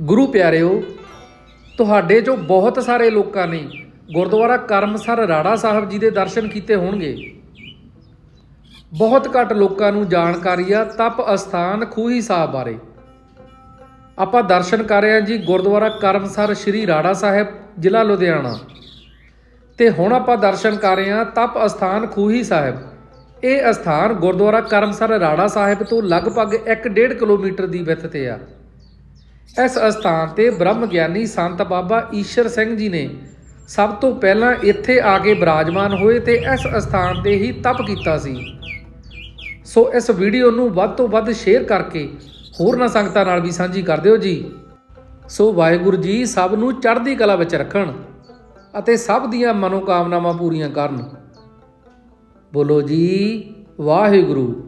ਗੁਰੂ ਪਿਆਰਿਓ, ਤੁਹਾਡੇ ਜੋ ਬਹੁਤ ਸਾਰੇ ਲੋਕਾਂ ਨੇ ਗੁਰਦੁਆਰਾ ਕਰਮਸਰ ਰਾੜਾ ਸਾਹਿਬ ਜੀ ਦੇ ਦਰਸ਼ਨ ਕੀਤੇ ਹੋਣਗੇ। ਬਹੁਤ ਘੱਟ ਲੋਕਾਂ ਨੂੰ ਜਾਣਕਾਰੀ ਆ ਤਪ ਅਸਥਾਨ ਖੂਹੀ ਸਾਹਿਬ ਬਾਰੇ। ਆਪਾਂ ਦਰਸ਼ਨ ਕਰ ਰਹੇ ਹਾਂ ਜੀ ਗੁਰਦੁਆਰਾ ਕਰਮਸਰ ਸ੍ਰੀ ਰਾੜਾ ਸਾਹਿਬ, ਜ਼ਿਲ੍ਹਾ ਲੁਧਿਆਣਾ। ਤੇ ਹੁਣ ਆਪਾਂ ਦਰਸ਼ਨ ਕਰ ਰਹੇ ਹਾਂ ਤਪ ਅਸਥਾਨ ਖੂਹੀ ਸਾਹਿਬ। ਇਹ ਅਸਥਾਨ ਗੁਰਦੁਆਰਾ ਕਰਮਸਰ ਰਾੜਾ ਸਾਹਿਬ ਤੋਂ ਲਗਭਗ 1.5 ਕਿਲੋਮੀਟਰ ਦੀ ਵਿੱਥ ਤੇ ਆ। ਇਸ ਅਸਥਾਨ ਤੇ ਬ੍ਰਹਮ ਗਿਆਨੀ ਸੰਤ ਬਾਬਾ ਈਸ਼ਰ ਸਿੰਘ ਜੀ ਨੇ ਸਭ ਤੋਂ ਪਹਿਲਾਂ ਇੱਥੇ ਆ ਕੇ ਬਿਰਾਜਮਾਨ ਹੋਏ ਤੇ ਇਸ ਅਸਥਾਨ ਤੇ ਹੀ ਤਪ ਕੀਤਾ ਸੀ। ਸੋ ਇਸ ਵੀਡੀਓ ਨੂੰ ਵੱਧ ਤੋਂ ਵੱਧ ਸ਼ੇਅਰ ਕਰਕੇ ਹੋਰਨਾਂ ਸੰਗਤਾਂ ਨਾਲ ਵੀ ਸਾਂਝੀ ਕਰ ਦਿਓ ਜੀ। ਸੋ ਵਾਹਿਗੁਰੂ ਜੀ ਸਭ ਨੂੰ ਚੜ੍ਹਦੀ ਕਲਾ ਵਿੱਚ ਰੱਖਣ ਅਤੇ ਸਭ ਦੀਆਂ ਮਨੋਕਾਮਨਾਵਾਂ ਪੂਰੀਆਂ ਕਰਨ। ਬੋਲੋ ਜੀ ਵਾਹਿਗੁਰੂ।